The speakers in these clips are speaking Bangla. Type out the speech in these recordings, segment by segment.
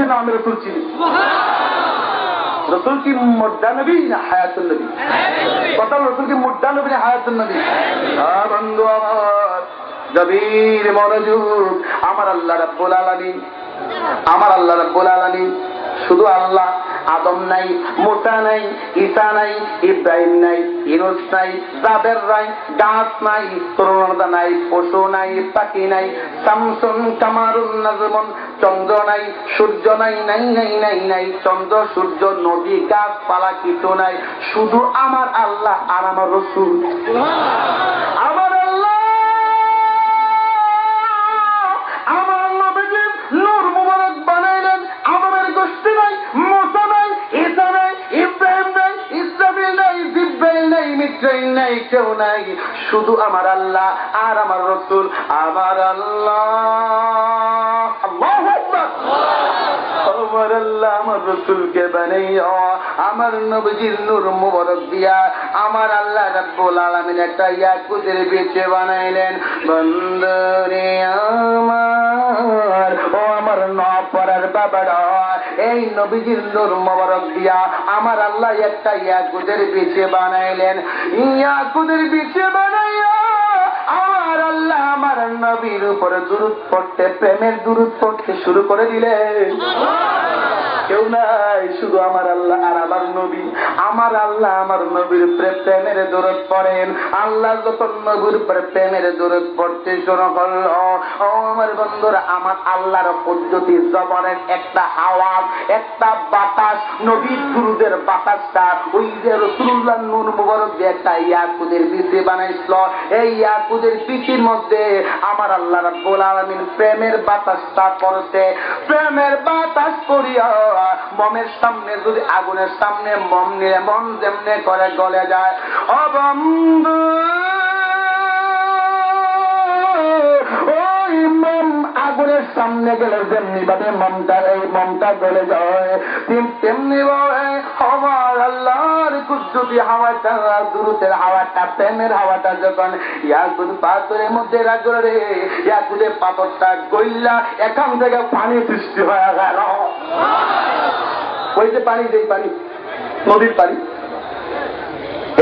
চিনো আমি রসুল চিনি। রসুল কি মুদ্দা নবী না হায়াতুল নবী? কথা রসুল কি মুদ্দা নবী না হায়াতুল নবী? আহ, বন্ধু আমার গভীর মনোযোগ আমার আল্লাহ রাব্বুল আলামিন আমার আল্লাহ রাব্বুল আলামিন শুধু আল্লাহ আদম নাই মোসা নাই ঈসা নাই ইব্রাহিম নাই ইনুস নাই জাবের নাই গাছ নাই তরুণতা নাই পশু নাই পাখি নাই সামসুন কামারুন নাজমন চন্দ্র নাই সূর্য নাই নাই নাই নাই নাই চন্দ্র সূর্য নদী গাছপালা কিছু নাই শুধু আমার আল্লাহ আর আমার রসুল। নাই, শুধু আমার আল্লাহ আর আমার রসুল, আমার আল্লাহ। আমার আল্লাহ, আমার রসুলকে বানাইয়া, আমার নবজির নূর মুবারক দিয়া, আমার আল্লাহ রাব্বুল আলামিন একটা ইয়াকুতের বেচে বানাইলেন। বন্দরে আমার আমার বাবারা এই নবীজির নূর মুবারক দিয়া আমার আল্লাহ একটা ইয়াকুতের বেচে বানাইলেন। ইয়াকুতের বেচে বানাইয়া আমার আল্লাহ আমার নবীর উপরে দূরত পড়তে প্রেমের দূরত পড়তে শুরু করে দিলেন। কেউ নাই শুধু আমার আল্লাহ আর আমার নবী। আমার আল্লাহ আমার নবীর উপরে প্রেমের দূরত পড়েন। আল্লাহ যখন নবীর উপরে প্রেমের দূরত পড়তে শুরু করল ও আমার বন্ধুরা আমার আল্লাহর পদ্ধতি জবরের একটা আওয়াজ, একটা বাতাস, নবীর গুরুদের বাতাসটা ওই যে রসুল্লাহ নূর মুবারক যে একটা ইয়াকুদের বিচি বানাইছিল, এই ইয়াকুদের বিচির মধ্যে আমার আল্লাহ রাব্বুল আলামিন প্রেমের বাতাসটা করছে। প্রেমের বাতাস করিয়া মমের সামনে, যদি আগুনের সামনে মম নিয়ে মন যেমনে করে গলে যায়। অবন্ধু আগুনের সামনে গেলে যেমনি ভাবে মমটা এই মমটা গলে যায়, তেম- তেমনি ভাবে আল্লাহর কুদ্দুতি হাওয়াটা দুরুতের হাওয়াটা, প্রেমের হাওয়াটা যখন ইয়াকুদ পাথরের মধ্যে রাখল রে ইয়াকুদের পাথরটা গইলা, এখান থেকে পানি সৃষ্টি হয়ে গেল। ওই যে পানি, যেই পানি, নদীর পানি,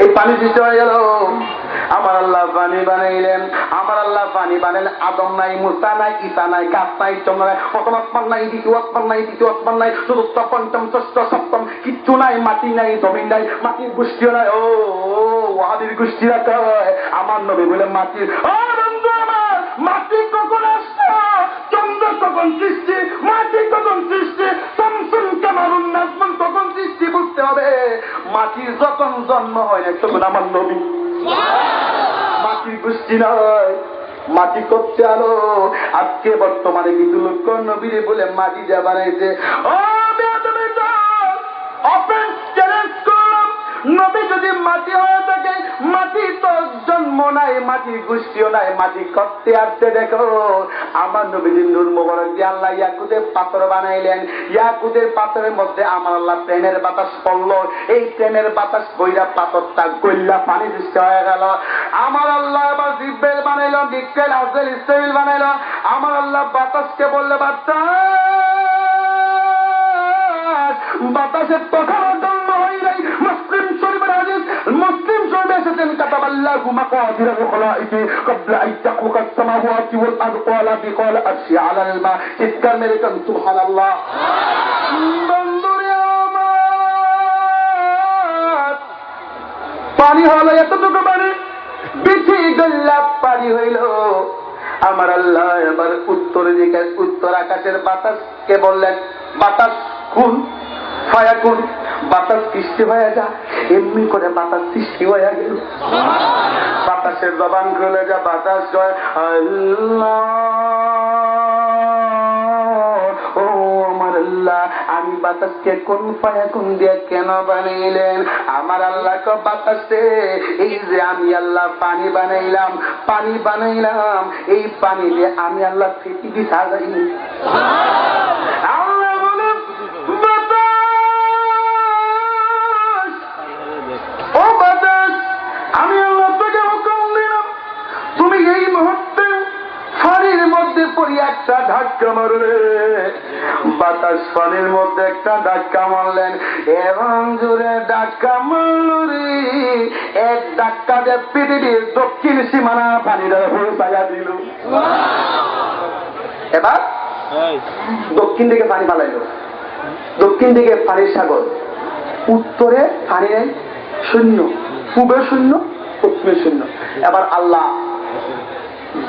এই পানি সৃষ্টি হয়ে গেল। আমার আল্লাহ পানি বানাইলেন আমার আল্লাহ পানি বানাইলেন আদম নাই মুসা নাই ঈসা নাই গাছ নাই চন্দ্র নাই প্রথম আসমান নাই দ্বিতীয় আসমান নাই তৃতীয় আসমান নাই চতুর্থ পঞ্চম ষষ্ঠ সপ্তম কিচ্ছু নাই মাটি নাই জমিন নাই মাটির গোষ্ঠীও নাই ও ও, ওয়াহাবির গোষ্ঠীরা কয় আমার নবী বলে মাটির মাটি কখন আসতো চন্দ্র কখন সৃষ্টি? মাটি কখন সৃষ্টি? কখন সৃষ্টি? বুঝতে হবে। মাটির যখন জন্ম হয় তখন আমার নবী মাটির গোষ্ঠী নয়, মাটি করতে আলো। আজকে বর্তমানে কিন্তু লোক নবীরে বলে মাটি যা বানাইছে। ও নবী যদি মাটি হয়ে থাকে, মাটি তো জন্ম নাই, মাটি গোষ্ঠীও নাই, মাটি করতে আসতে দেখো। আমার নবীজি নূর মোবারক দিয়ে আল্লাহ ইয়াকুদের পাথর বানাইলেন। ইয়াকুদের পাথরের মধ্যে আমার আল্লাহ প্রেমের বাতাস পড়ল। এই প্রেমের বাতাস বইরা পাথরটা গইল্লা পানি সৃষ্টি হয়ে গেল। আমার আল্লাহ এবার জিব্বেল বানাইল বিক্কেল আজেল ইসরাইল বানাইল। আমার আল্লাহ বাতাসকে বললে বাচ্চা বাতাসের তখনও জন্ম হয় কাতাব আল্লাহ মাকাদির الخلائق قبل ان تخلق السماوات والارض قال بقال ارشي على الماء চিৎকার মেরে কেন সুবহানাল্লাহ বন্ধুরে আমার পানি হলো এতটুকু পানি বিছি গোল্লাপ পানি হইল আমার আল্লাহ এবার উত্তর দিকে উত্তর আকাশের বাতাসকে বললেন বাতাস খুন ফায়া খুন বাতাস সৃষ্টি হয়ে যা, এমনি করে বাতাস সৃষ্টি হয়ে গেল। বাতাসের জবান খুলে যা, বাতাস আল্লাহ। ও আমার আল্লাহ, আমি বাতাসকে কোন পায়া কোন দিয়ে কেন বানাইলেন? আমার আল্লাহ ক বাতাসে এই যে আমি আল্লাহ পানি বানাইলাম পানি বানাইলাম, এই পানি দিয়ে আমি আল্লাহ পৃথিবী একটা ধাক্কা মারলে বাতাস পানির মধ্যে একটা ধাক্কা মারলেন এবং জোরে ধাক্কা মারল। রে এক পৃথিবীর দক্ষিণ সীমানা পানিটা পৌঁছাইয়া দিল। এবার দক্ষিণ দিকে পানি পালাইলো। দক্ষিণ দিকে পানির সাগর। উত্তরে পানি নেই শূন্য পূবে শূন্য পশ্চিমে শূন্য। এবার আল্লাহ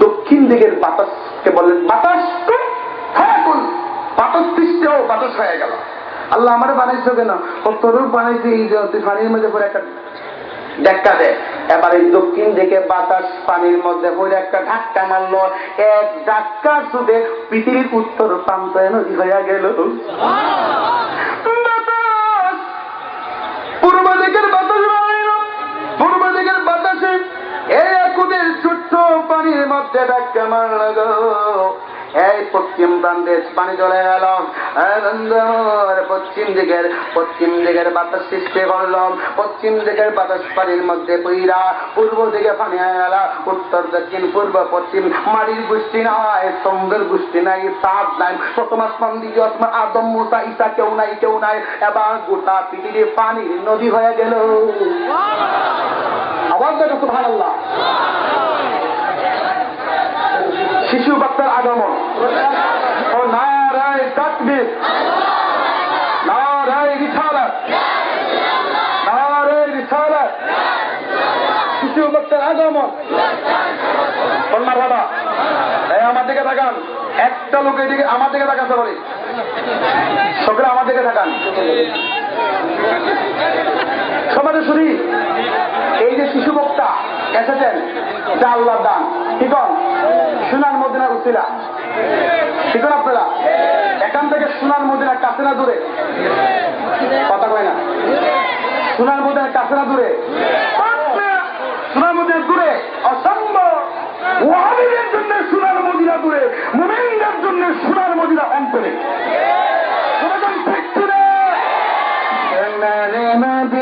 দক্ষিণ দিকের বাতাসকে বললেন বাতাস হ্যাঁ বাতাস সৃষ্টি হোক বাতাস হয়ে গেল। আল্লাহ আমার বানাইছো কেন? ও তোরও বানাইছে এই যে তুই পানির মধ্যে পরে একটা দেখা দেয় এবার এই দক্ষিণ দিকে বাতাস পানির মধ্যে পরে একটা ধাক্কা মারলো। এক ধাক্কা শুধু পৃথিবীর উত্তর প্রান্তে নদী হয়ে গেল। বাতাস! পূর্ব দিকের মধ্যে ধাক্কা মারল গো এই পশ্চিম প্রান্তে পানি চলে গেল। পশ্চিম দিকের পশ্চিম দিকের বাতাস সৃষ্টি করলাম পশ্চিম দিকের বাতাস পানির মধ্যে বইরা পূর্ব দিকে পানি গেল। উত্তর দক্ষিণ পূর্ব পশ্চিম মাটির গোষ্ঠী নাই সঙ্গের গোষ্ঠী নাই সাপ নাই প্রথম আসমান দিকে আসমান আদম মুসা ইসা কেউ নাই কেউ নাই এবার গোটা পৃথিবী পানির নদী হয়ে গেল। আবার দেখো ভালো শিশু বাচ্চার আগমন। ও নারায় তাকবীর। নারায় রিসালাত। নারায় শিশু বাচ্চার আগমন। কন্যা বাবা আমার দিকে তাকান। একটা লোক এদিকে আমার দিকে তাকাতে বলি। সকলে আমার দিকে তাকান। সমাজে শুনি এই যে শিশু বক্তা এসেছেন যা আল্লাহর দান। ঠিক সোনার মদিনার উচিলা ঠিক আপনারা? এখান থেকে সোনার মদিনার কাছে না দূরে। কথা কয় না? সোনার মদিনার কাছে না দূরে। সোনার মদিনার দূরে। অসম্ভব। ওয়াহাবিদের জন্য সোনার মদিনা দূরে। মুমিনদের জন্য সোনার মদিনা অন্তরে সমাধান ঠিক করে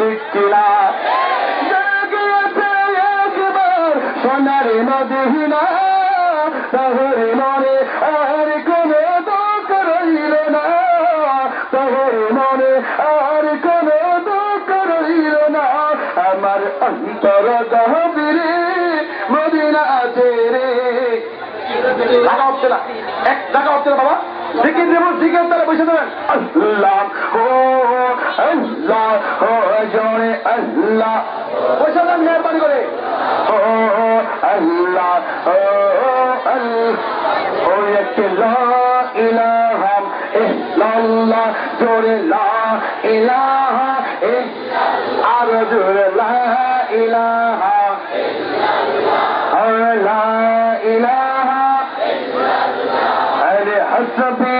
ঠিক কিনা একবার সোনার মদিনা। তাহার মনে আর কোনো দুঃখ রইল না। তাহার মনে আর কোনো দুঃখ রইল না। আমার অন্তর গহবিরে মদিনা রে। না এক লাগা হচ্ছে না বাবা। জিকির দেব জিকির তারা বসে দেবেন। আল্লাহ আল্লাহ জোরে আল্লাহ। বসে দেন মেহরবানি করে। ও আল্লাহ ও আল্লাহ। ও এক লা ইল্লাল্লাহ, জোরে লা ইলাহা আর জোরে লা ইলাহা আরে হাসবি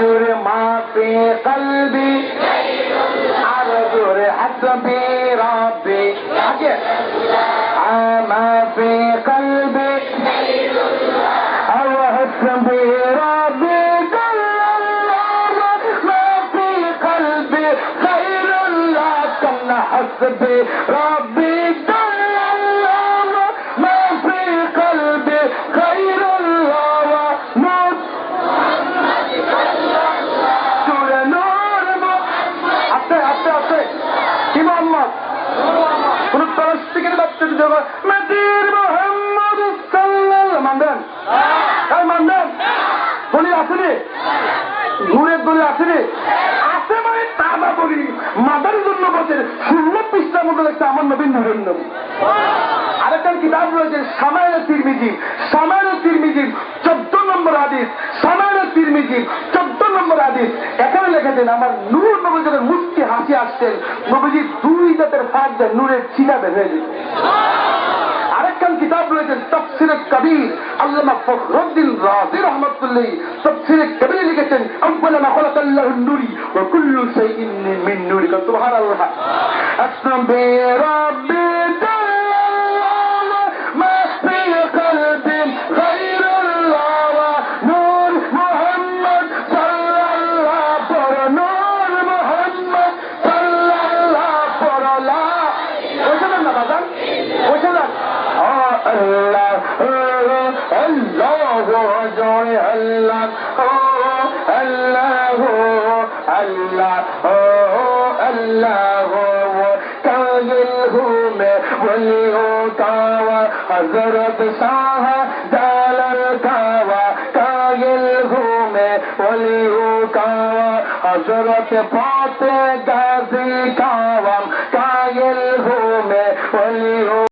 रुरे मा बिजो रे अ নূরের দলি আসেনি। আছে মানে তা না বলি। মাদার জন্য বলছেন, শূন্য পৃষ্ঠার মধ্যে দেখছে আমার নবীন নূরের নবী আরেকটা কিতাব রয়েছে সামায়ের তিরমিজি। সামায়ের তিরমিজি, চোদ্দ শরীফ চোদ্দ নম্বর আদিস এখানে লিখেছেন, আমার নূর নবী যখন মুক্তি হাসি আসছেন। নবীজি দুই জাতের ফাঁক দেয় নূরের হয়ে যেত আরেকখান কিতাব রয়েছেন তফসিরে কবির, আল্লামা ফখরুদ্দিন রাজি রহমতুল্লাহ তফসিরে কবির লিখেছেন আব্বালা মা খলাকাল্লাহু নুরি ওয়া কুল্লু শাইইন মিন নূরি সুবহানাল্লাহ। আসনাবি রাব্বি ओ अल्लाह मुस्तागिल हूँ मैं वलियों का वा हज़रत शाह जालर का वा हूँ मैं वलियों का हज़रत पाते गाजी का